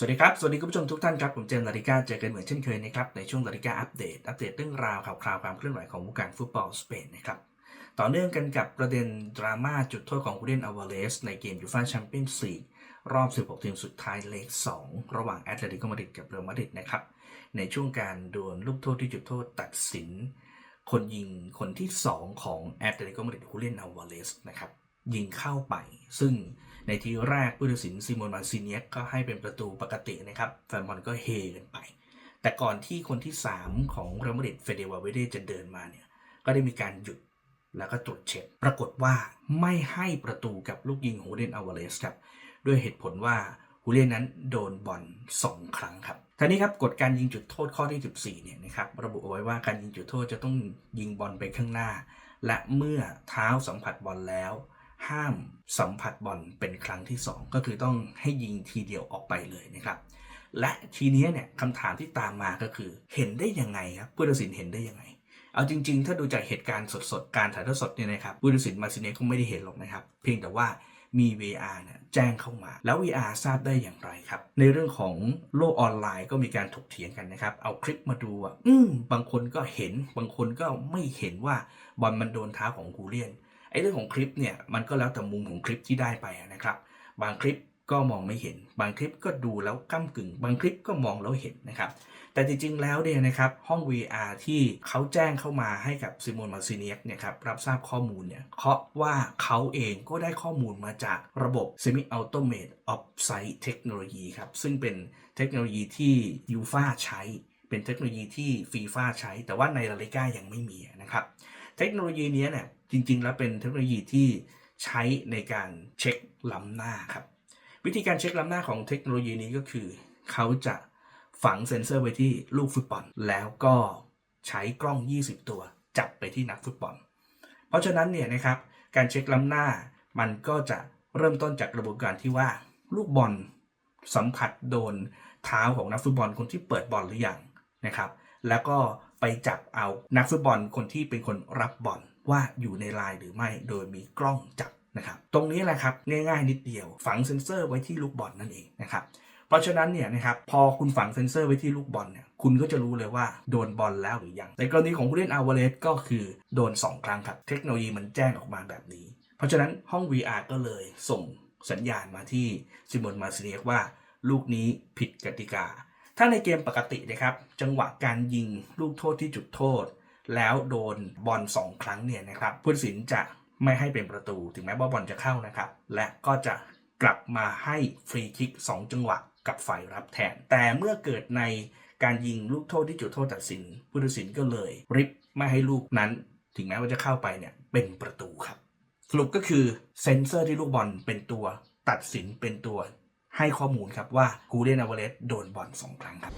สวัสดีครับ สวัสดีคุณผู้ชมทุกท่านครับ ผมเจมส์ลาริก้าเจอกันเหมือนเช่นเคยนะครับ ในช่วงลาริก้าอัปเดต อัปเดตเรื่องราวข่าวคราวความเคลื่อนไหวของวงการฟุตบอลสเปนนะครับ ต่อเนื่องกันกับประเด็นดราม่าจุดโทษของคูเดนอวาเลสในเกมยูฟ่าแชมเปี้ยนส์ลีกรอบ 16 ทีมสุดท้ายเลก2ระหว่างแอตเลติโกมาดริดกับเรอัลมาดริดนะครับ ในช่วงการดวลลูกโทษที่จุดโทษตัดสิน คนยิงคนที่ 2 ของแอตเลติโกมาดริดคูเดนอวาเลสนะครับ ยิงเข้าไป ซึ่งในทีแรกผู้ตัดสินซิโมนมาซิเนียกก็ให้เป็นประตูปกตินะครับแฟนบอลก็เฮกันไป แต่ก่อนที่คนที่ 3 ของเรอัลมาดริดเฟเดวาเวเดจะเดินมาเนี่ยก็ได้มีการหยุดแล้วก็ตรวจเช็คปรากฏว่าไม่ให้ประตูกับลูกยิงฮูเดนอ v วาเลสครับด้วยเหตุผลว่าฮูเดนนั้นโดนบอล2 ครั้งครับท่านี้ครับกฎการยิงจุดโทษข้อที่ 14เนี่ยนะครับระบุเอาไว้ว่าการยิงจุดโทษจะต้องยิงบอลไปข้างหน้า และเมื่อเท้าสัมผัสบอลแล้ว ห้ามสัมผัสบอลเป็นครั้งที่ 2 ก็คือต้องให้ยิงทีเดียวออกไปเลยนะครับและทีนี้เนี่ยคำถามที่ตามมาก็คือเห็นได้ยังไงครับผู้ตัดสินเห็นได้ยังไง เอาจริง ๆ ถ้าดูจากเหตุการณ์สดๆ การถ่ายทอดสดเนี่ยนะครับผู้ตัดสินมาซิเน่ก็ไม่ได้เห็นหรอกนะครับ เพียงแต่ว่ามี VR เนี่ยแจ้งเข้ามา แล้ว VR ทราบได้อย่างไรครับ ในเรื่องของโลกออนไลน์ก็มีการถกเถียงกันนะครับ เอาคลิปมาดูอะอืมบางคนก็เห็น บางคนก็ไม่เห็นว่าบอลมันโดนเท้าของกูเลียน ไอ้เรื่องของคลิปเนี่ยมันก็แล้วแต่มุมของคลิปที่ได้ไปนะครับ บางคลิปก็มองไม่เห็น บางคลิปก็ดูแล้วก้ากึ่ง บางคลิปก็มองแล้วเห็นนะครับ แต่จริงๆ แล้วเนี่ยนะครับห้อง VR ที่เขาแจ้งเข้ามาให้กับซิโมนมาซิเนียกเนี่ยครับรับทราบข้อมูลเนี่ยเพราะว่าเขาเองก็ได้ข้อมูลมาจากระบบ Semi Automate Offside Technology ครับซึ่งเป็นเทคโนโลยีที่ยูฟาใช้ เป็นเทคโนโลยีที่ฟีฟ่าใช้ แต่ว่าในลาลิก้ายังไม่มีนะครับ เทคโนโลยีนี้เนี่ยจริง ๆ แล้วเป็นเทคโนโลยีที่ใช้ในการเช็คล้ำหน้าครับ วิธีการเช็คล้ำหน้าของเทคโนโลยีนี้ก็คือ เขาจะฝังเซ็นเซอร์ไว้ที่ลูกฟุตบอล แล้วก็ใช้กล้อง 20 ตัวจับไปที่นักฟุตบอล เพราะฉะนั้นเนี่ยนะครับการเช็คล้ำหน้ามันก็จะเริ่มต้นจากกระบวนการที่ว่าลูกบอลสัมผัสโดนเท้าของนักฟุตบอลคนที่เปิดบอลหรือยังนะครับ แล้วก็ ไปจับเอานักฟุตบอลคนที่เป็นคนรับบอลว่าอยู่ในลายหรือไม่ โดยมีกล้องจับนะครับ ตรงนี้แหละครับง่ายๆนิดเดียว ฝังเซ็นเซอร์ไว้ที่ลูกบอลนั่นเองนะครับ เพราะฉะนั้นเนี่ยนะครับพอคุณฝังเซ็นเซอร์ไว้ที่ลูกบอลเนี่ยคุณก็จะรู้เลยว่าโดนบอลแล้วหรือยัง ในกรณีของผู้เล่นอาวเลสก็คือโดน 2 ครั้งครับ เทคโนโลยีมันแจ้งออกมาแบบนี้ เพราะฉะนั้นห้อง VR ก็เลยส่งสัญญาณมาที่ซิมอนมาซิเนียกว่า ลูกนี้ผิดกติกา ถ้าในเกมปกตินะครับ จังหวะการยิงลูกโทษที่จุดโทษ แล้วโดนบอลสองครั้งเนี่ยนะครับผู้ตัดสินจะไม่ให้เป็นประตูถึงแม้ว่าบอลจะเข้านะครับ และก็จะกลับมาให้ฟรีคิก 2 จังหวะกับฝ่ายรับแทน แต่เมื่อเกิดในการยิงลูกโทษที่จุดโทษตัดสินผู้ตัดสินก็เลยริบไม่ให้ลูกนั้น ถึงแม้ว่าจะเข้าไปเนี่ยเป็นประตูครับ สรุปก็คือเซนเซอร์ที่ลูกบอลเป็นตัวตัดสินเป็นตัว ให้ข้อมูลครับว่ากูเดนอเวเลสโดนบอลสองครั้งครับ